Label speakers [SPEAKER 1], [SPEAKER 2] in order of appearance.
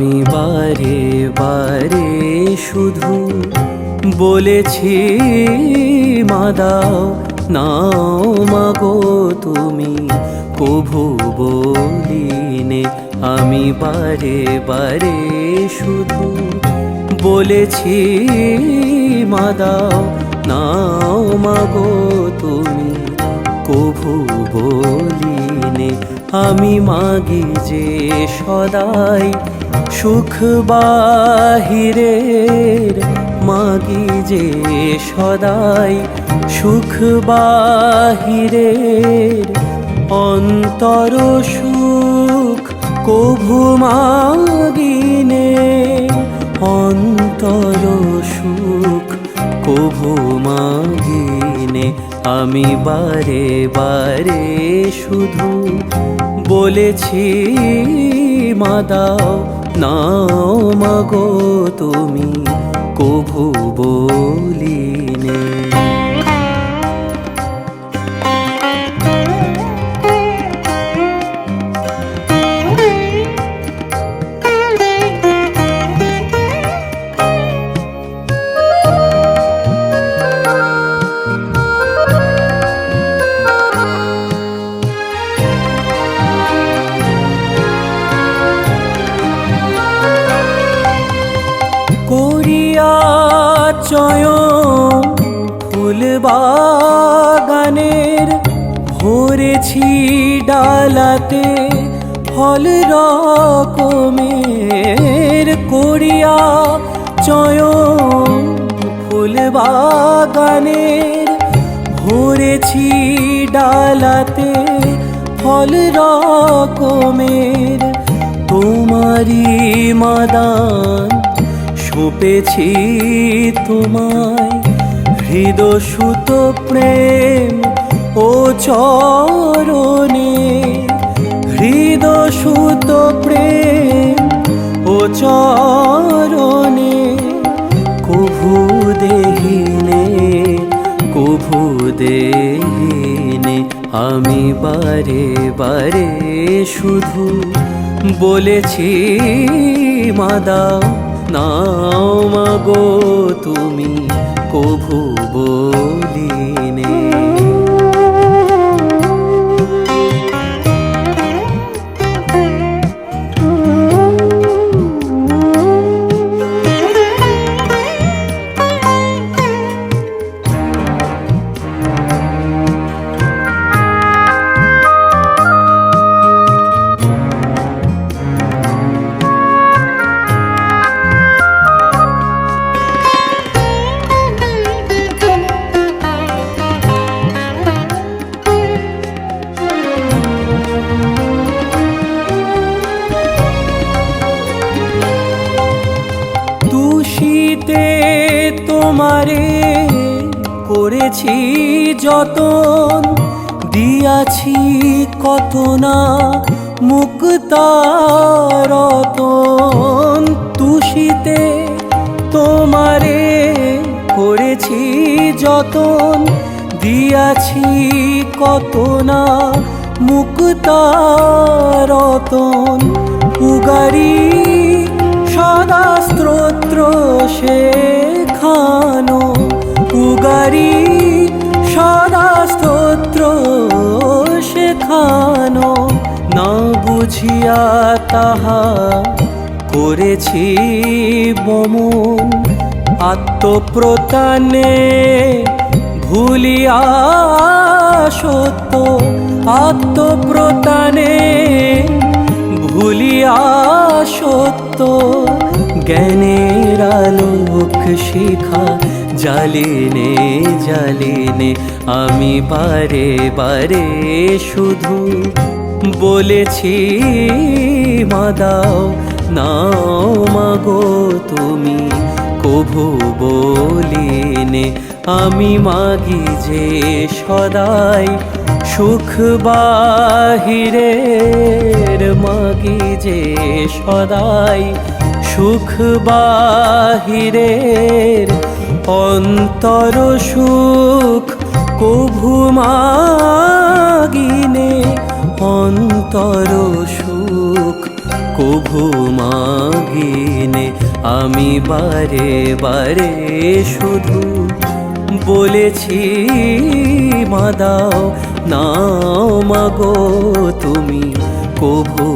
[SPEAKER 1] আমি বারে বারে শুধু বলেছি, মা দাও, নাও মাগো তুমি, কভু বলিনে আমি বারে বারে শুধু বলেছি, মা দাও, নাও মাগো তুমি, কভু বলি আমি মাগি যে সদাই সুখ বাহিরের, মাগি যে সদাই সুখ বাহিরের। অন্তর সুখ কভু মাগিনে, অন্তর সুখ কভু মাগিনে। আমি বারে বারে শুধু বলেছি মা দাও নাও মাগো তুমি কভু বলিনে চয়ন ফুল বাগানের ভরেছি ডালাতে ফল রকমের করিয়া চয়ন ফুল বাগানের ভরেছি ডালাতে ফল রকমের তোমারি মাদান সঁপেছি তোমায়। হৃদসুত প্রেম ও চরণে। হৃদসুত প্রেম ও চরণে। কভু দেহিনে কভু দেহিনে আমি বারে বারে শুধু বলেছি মাদাও নাও মাগো তুমি কভু বলিনে তোমারে করেছি যতন, দিয়াছি কত না মুক্তারতন। তুষিতে তোমারে করেছি যতন, দিয়াছি কত না মুক্তারতন। উগারি সদা স্তোত্র শেখানো। উগারি সদা স্তোত্র শেখানো। না বুঝিয়া তাহা করেছি বমন। আত্মপ্রতানে ভুলিয়া সত্য। আত্মপ্রতানে ভুলিয়া সত্য। জ্ঞানের আলোক শিখা জালিনে জালিনে আমি বারে বারে শুধু বলেছি মাদাও নাও মাগো তুমি, কভু বলিনে আমি মাগি যে সদাই সুখ বাহিরের, মাগি যে সদাই সুখ বাহিরের অন্তর সুখ কভু মাগিনে অন্তর সুখ কভু মাগিনে আমি বারে বারে শুধু বলেছি মাদাও নাও মাগো তুমি কভু